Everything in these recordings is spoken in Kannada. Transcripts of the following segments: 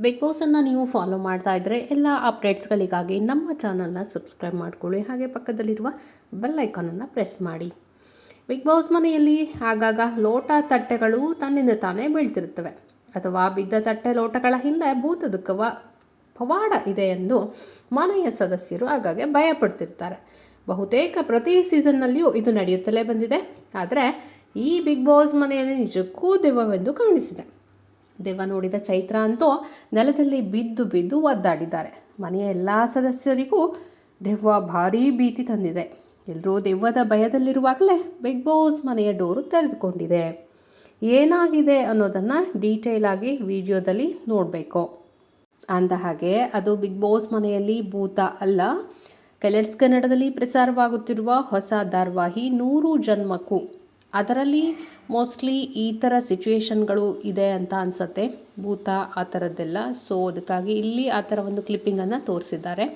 ಬಿಗ್ ಬಾಸನ್ನು ನೀವು ಫಾಲೋ ಮಾಡ್ತಾ ಇದ್ದರೆ ಎಲ್ಲ ಅಪ್ಡೇಟ್ಸ್ಗಳಿಗಾಗಿ ನಮ್ಮ ಚಾನಲ್ನ ಸಬ್ಸ್ಕ್ರೈಬ್ ಮಾಡಿಕೊಳ್ಳಿ. ಹಾಗೆ ಪಕ್ಕದಲ್ಲಿರುವ ಬೆಲ್ ಐಕಾನನ್ನು ಪ್ರೆಸ್ ಮಾಡಿ. ಬಿಗ್ ಬಾಸ್ ಮನೆಯಲ್ಲಿ ಆಗಾಗ ಲೋಟ ತಟ್ಟೆಗಳು ತನ್ನಿಂದ ತಾನೇ ಬೀಳ್ತಿರುತ್ತವೆ. ಅಥವಾ ಬಿದ್ದ ತಟ್ಟೆ ಲೋಟಗಳ ಹಿಂದೆ ಭೂತದ ಕವ ಪವಾಡ ಇದೆ ಎಂದು ಮನೆಯ ಸದಸ್ಯರು ಆಗಾಗ್ಗೆ ಭಯಪಡ್ತಿರ್ತಾರೆ. ಬಹುತೇಕ ಪ್ರತಿ ಸೀಸನ್ನಲ್ಲಿಯೂ ಇದು ನಡೆಯುತ್ತಲೇ ಬಂದಿದೆ. ಆದರೆ ಈ ಬಿಗ್ ಬಾಸ್ ಮನೆಯಲ್ಲಿ ನಿಜಕ್ಕೂ ದೆವ್ವವೆಂದು ಕಾಣಿಸಿದೆ. ದೆವ್ವ ನೋಡಿದ ಚೈತ್ರ ಅಂತೂ ನೆಲದಲ್ಲಿ ಬಿದ್ದು ಬಿದ್ದು ಒದ್ದಾಡಿದ್ದಾರೆ. ಮನೆಯ ಎಲ್ಲ ಸದಸ್ಯರಿಗೂ ದೆವ್ವ ಭಾರೀ ಭೀತಿ ತಂದಿದೆ. ಎಲ್ಲರೂ ದೆವ್ವದ ಭಯದಲ್ಲಿರುವಾಗಲೇ ಬಿಗ್ ಬಾಸ್ ಮನೆಯ ಡೋರು ತೆರೆದುಕೊಂಡಿದೆ. ಏನಾಗಿದೆ ಅನ್ನೋದನ್ನು ಡೀಟೇಲ್ ಆಗಿ ವಿಡಿಯೋದಲ್ಲಿ ನೋಡಬೇಕು. ಅಂದ ಹಾಗೆ ಅದು ಬಿಗ್ ಬಾಸ್ ಮನೆಯಲ್ಲಿ ಭೂತ ಅಲ್ಲ. ಕಲರ್ಸ್ ಕನ್ನಡದಲ್ಲಿ ಪ್ರಸಾರವಾಗುತ್ತಿರುವ ಹೊಸ ಧಾರಾವಾಹಿ ನೂರು ಜನ್ಮಕ್ಕೂ ಅದರಲ್ಲಿ ಮೋಸ್ಟ್ಲಿ ಈ ಥರ ಸಿಚುವೇಶನ್ಗಳು ಇದೆ ಅಂತ ಅನಿಸತ್ತೆ. ಭೂತ ಆ ಥರದ್ದೆಲ್ಲ ಸೊ ಅದಕ್ಕಾಗಿ ಇಲ್ಲಿ ಆ ಥರ ಒಂದು ಕ್ಲಿಪ್ಪಿಂಗನ್ನು ತೋರಿಸಿದ್ದಾರೆ.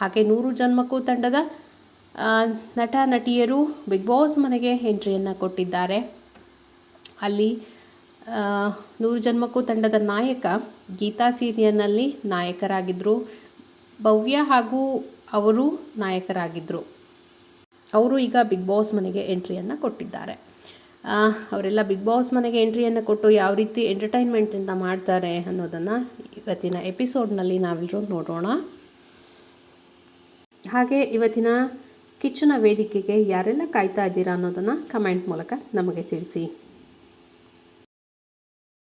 ಹಾಗೆ ನೂರು ಜನ್ಮಕ್ಕೂ ತಂಡದ ನಟ, ನಟಿಯರು ಬಿಗ್ ಬಾಸ್ ಮನೆಗೆ ಎಂಟ್ರಿಯನ್ನು ಕೊಟ್ಟಿದ್ದಾರೆ. ಅಲ್ಲಿ ನೂರು ಜನ್ಮಕ್ಕೂ ತಂಡದ ನಾಯಕ ಗೀತಾ ಸೀರಿಯಲ್ನಲ್ಲಿ ನಾಯಕರಾಗಿದ್ದರು ಭವ್ಯ ಹಾಗೂ ಅವರು ನಾಯಕರಾಗಿದ್ದರು ಅವರು ಈಗ ಬಿಗ್ ಬಾಸ್ ಮನೆಗೆ ಎಂಟ್ರಿಯನ್ನು ಕೊಟ್ಟಿದ್ದಾರೆ. ಅವರೆಲ್ಲ ಬಿಗ್ ಬಾಸ್ ಮನೆಗೆ ಎಂಟ್ರಿಯನ್ನು ಕೊಟ್ಟು ಯಾವ ರೀತಿ ಎಂಟರ್ಟೈನ್ಮೆಂಟಿಂದ ಮಾಡ್ತಾರೆ ಅನ್ನೋದನ್ನು ಇವತ್ತಿನ ಎಪಿಸೋಡ್ನಲ್ಲಿ ನಾವೆಲ್ಲರೂ ನೋಡೋಣ. ಹಾಗೆ ಇವತ್ತಿನ ಕಿಚ್ಚನ ವೇದಿಕೆಗೆ ಯಾರೆಲ್ಲ ಕಾಯ್ತಾ ಇದ್ದೀರಾ ಅನ್ನೋದನ್ನು ಕಮೆಂಟ್ ಮೂಲಕ ನಮಗೆ ತಿಳಿಸಿ.